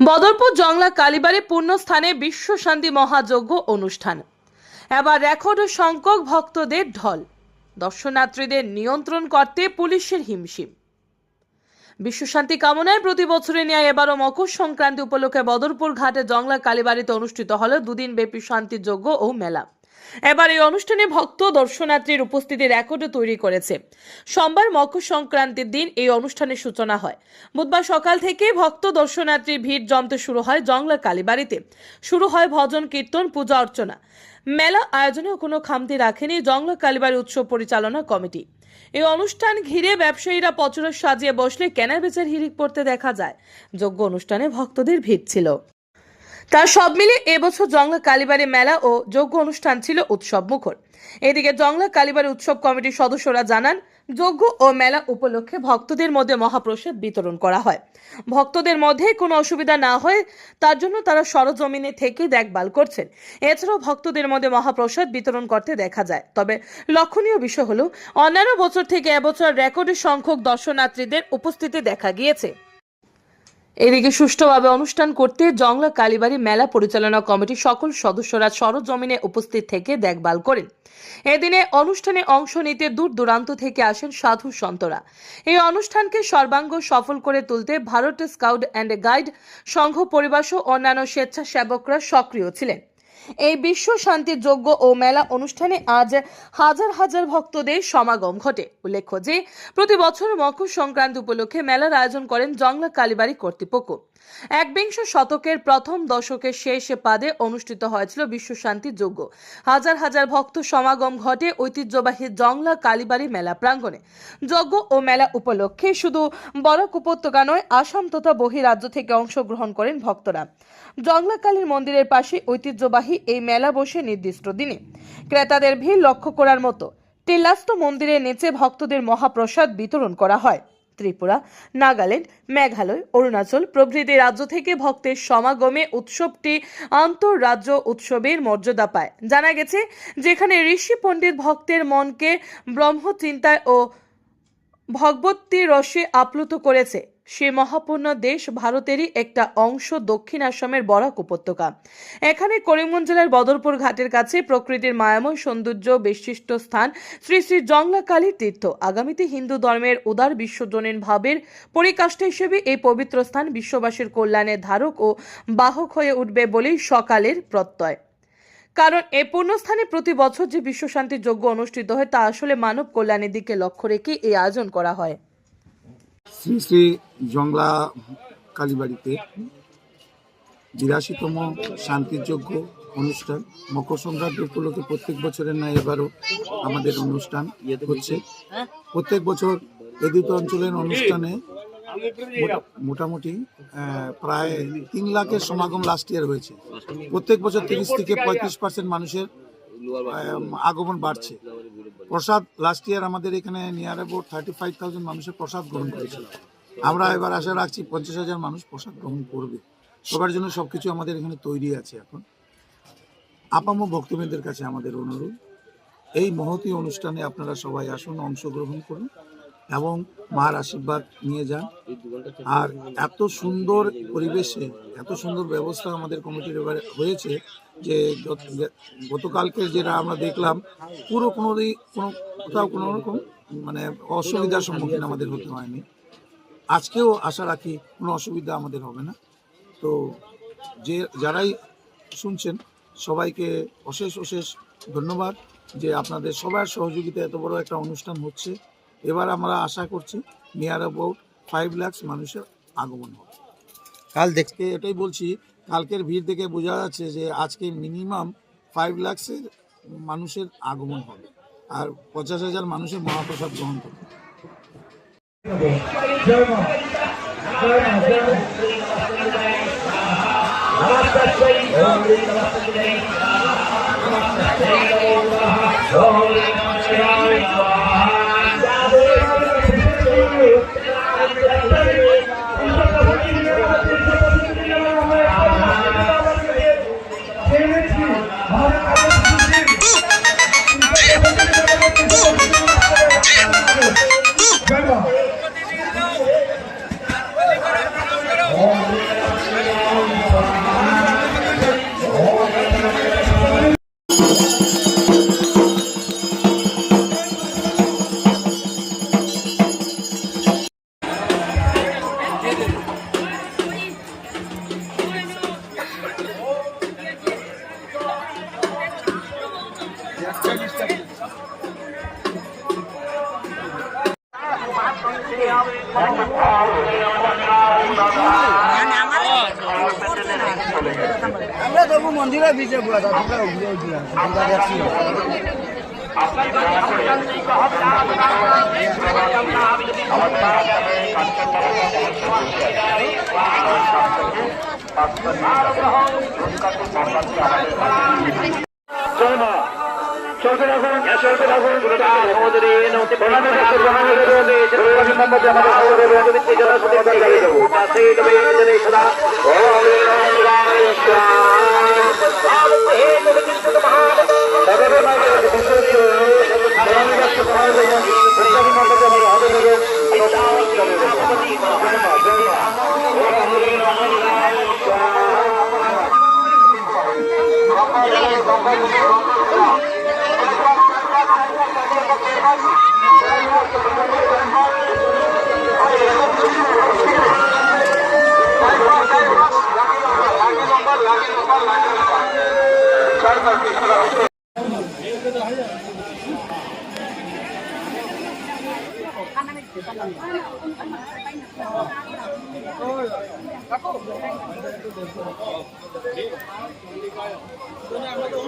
বদরপুর জংলা কালীবাড়ি পূর্ণস্থানে বিশ্ব শান্তি মহাযজ্ঞ অনুষ্ঠান। এবার রেকর্ড সংখ্যক ভক্তদের ঢল। দর্শনার্থীদের নিয়ন্ত্রণ করতে পুলিশের হিমশিম। বিশ্বশান্তি কামনায় প্রতি বছরে নেয় এবারও মকর সংক্রান্তি উপলক্ষে বদরপুর ঘাটে জংলা কালীবাড়িতে অনুষ্ঠিত হল দুদিন ব্যাপী শান্তিযজ্ঞ ও মেলা। এবার এই অনুষ্ঠানে ভক্ত দর্শনার্থীর উপস্থিতি রেকর্ড তৈরি করেছে। সোমবার মকর সংক্রান্তির দিন এই অনুষ্ঠানের সূচনা হয়। বুধবার সকাল থেকে ভক্ত দর্শনার্থীর ভিড় জমতে শুরু হয় জংলা কালীবাড়িতে। শুরু হয় ভজন, কীর্তন, পূজা, অর্চনা। মেলা আয়োজনেও কোনো খামতি রাখেনি জংলা কালীবাড়ি উৎসব পরিচালনা কমিটি। এই অনুষ্ঠান ঘিরে ব্যবসায়ীরা পচরা সাজিয়ে বসলে কেনা বেচার হিরিক পড়তে দেখা যায়। যোগ্য অনুষ্ঠানে ভক্তদের ভিড় ছিল। তার সব মিলে এবছর জংলা কালীবাড়ি মেলা ও যজ্ঞ অনুষ্ঠান ছিল উৎসব মুখর। এদিকে জংলা কালীবাড়ি উৎসব কমিটির সদস্যরা জানান, যজ্ঞ ও মেলা উপলক্ষে ভক্তদের মধ্যে মহাপ্রসাদ বিতরণ করা হয়। ভক্তদের মধ্যে কোনো অসুবিধা না হয় তার জন্য তারা সরজমিনে থেকে দেখভাল করছেন। এছাড়াও ভক্তদের মধ্যে মহাপ্রসাদ বিতরণ করতে দেখা যায়। তবে লক্ষণীয় বিষয় হলো, অন্যান্য বছর থেকে এবছর রেকর্ডের সংখ্যক দর্শনার্থীদের উপস্থিতি দেখা গিয়েছে। এদিকে সুষ্ঠুভাবে অনুষ্ঠান করতে জংলা কালীবাড়ি মেলা পরিচালনা কমিটির সকল সদস্যরা সরজমিনে উপস্থিত থেকে দেখভাল করেন। এদিনে অনুষ্ঠানে অংশ নিতে দূর দূরান্ত থেকে আসেন সাধু সন্তরা। এই অনুষ্ঠানকে সর্বাঙ্গ সফল করে তুলতে ভারত স্কাউট অ্যান্ড গাইড সংঘ পরিবাস ও অন্যান্য স্বেচ্ছাসেবকরা সক্রিয় ছিলেন। এই বিশ্ব শান্তি যজ্ঞ ও মেলা অনুষ্ঠানে আজ হাজার হাজার ভক্তদের সমাগম ঘটে। উল্লেখ্য যে, প্রতি বছর মকর সংক্রান্ত উপলক্ষে মেলার আয়োজন করেন জংলা কালীবাড়ি কর্তৃপক্ষ। একবিংশ শতকের প্রথম দশকের শেষ পাদে অনুষ্ঠিত হয়েছিল বিশ্ব শান্তি যজ্ঞ। হাজার হাজার ভক্ত সমাগম ঘটে ঐতিহ্যবাহী জংলা কালীবাড়ি মেলা প্রাঙ্গণে। যজ্ঞ ও মেলা উপলক্ষে শুধু বরাক উপত্যকা নয়, আসাম তথা বহিরাজ্য থেকে অংশগ্রহণ করেন ভক্তরা। জংলা কালীর মন্দিরের পাশে ঐতিহ্যবাহী এই মেলা বসে নির্দিষ্ট দিনে। ক্রেতাদের ভিড় লক্ষ্য করার মতো। টেলাস্ত মন্দিরের নিচে ভক্তদের মহাপ্রসাদ বিতরণ করা হয়। ত্রিপুরা, নাগাল্যান্ড, মেঘালয়, অরুণাচল প্রভৃতি রাজ্য থেকে ভক্তের সমাগমে উৎসবটি আন্তঃরাজ্য উৎসবের মর্যাদা পায়। জানা গেছে, যেখানে ঋষি পণ্ডিত ভক্তের মনকে ব্রহ্মচিন্তায় ও ভগবতী রসে আপ্লুত করেছে। সে মহাপূর্ণ দেশ ভারতেরই একটা অংশ, দক্ষিণ আসামের বরাক উপত্যকা। এখানে করিমগঞ্জ জেলার বদরপুর ঘাটের কাছে প্রকৃতির মায়াময় সৌন্দর্য বিশিষ্ট স্থান শ্রী শ্রী জংলা কালীর তীর্থ। আগামীতে হিন্দু ধর্মের উদার বিশ্বজনীন ভাবের পরিকাষ্ঠা হিসেবে এই পবিত্র স্থান বিশ্ববাসীর কল্যাণের ধারক ও বাহক হয়ে উঠবে বলেই সকালের প্রত্যয়। কারণ এ পুণ্যস্থানে প্রতি বছর যে বিশ্বশান্তি যজ্ঞ অনুষ্ঠিত হয়, তা আসলে মানব কল্যাণের দিকে লক্ষ্য রেখে এই আয়োজন করা হয়। শ্রী শ্রী জংলা কালীবাড়িতে বিরাশিতম শান্তিযোগ্য অনুষ্ঠান, মকর সংক্রান্তি উপলক্ষে প্রত্যেক বছরের ন্যায় এবারও আমাদের অনুষ্ঠান হচ্ছে। প্রত্যেক বছর এ দুটো অঞ্চলের অনুষ্ঠানে মোটা- মোটামুটি প্রায় তিন লাখের সমাগম লাস্ট ইয়ার হয়েছে। প্রত্যেক বছর তিরিশ থেকে পঁয়ত্রিশ পার্সেন্ট মানুষের আগমন বাড়ছে। প্রসাদ লাস্ট ইয়ার আমাদের এখানে near about thirty five thousand মানুষের প্রসাদ গ্রহণ করেছিল। আমরা এবার আশা রাখছি পঞ্চাশ হাজার মানুষ প্রসাদ গ্রহণ করবে। সবার জন্য সব কিছু আমাদের এখানে তৈরি আছে এখন। আপামো ভক্তবৃন্দের কাছে আমাদের অনুরোধ, এই মহতী অনুষ্ঠানে আপনারা সবাই আসুন, অংশগ্রহণ করুন এবং মার আশীর্বাদ নিয়ে যান। আর এত সুন্দর পরিবেশে, এত সুন্দর ব্যবস্থা আমাদের কমিটির এবারে হয়েছে যে গতকালকে যেটা আমরা দেখলাম, পুরো কোনো কোনো কোথাও কোনো রকম মানে অসুবিধার সম্মুখীন আমাদের হতে হয়নি। আজকেও আশা রাখি কোনো অসুবিধা আমাদের হবে না। তো যে যারাই শুনছেন, সবাইকে অশেষ অশেষ ধন্যবাদ যে আপনাদের সবার সহযোগিতা এত বড় একটা অনুষ্ঠান হচ্ছে। এবার আমরা আশা করছি নিয়ার অ্যাবাউট ফাইভ ল্যাক্স মানুষের আগমন হবে। কাল দেখতে এটাই বলছি কালকের ভিড় দেখে বোঝা যাচ্ছে যে আজকে মিনিমাম ফাইভ ল্যাক্সের মানুষের আগমন হবে আর পঞ্চাশ হাজার মানুষের মহাপ্রসাদ গ্রহণ করবে জয় ସବୁ ମନ୍ଦିର ବିଜେ ପୁରା ଦୁର୍ଗା ବିଜେ ପୁରା ଦୁର୍ଗା ଦେଖି চলতে থাকুন চলতে থাকুন সহোদরী নৌতে আমাদের আমরা তো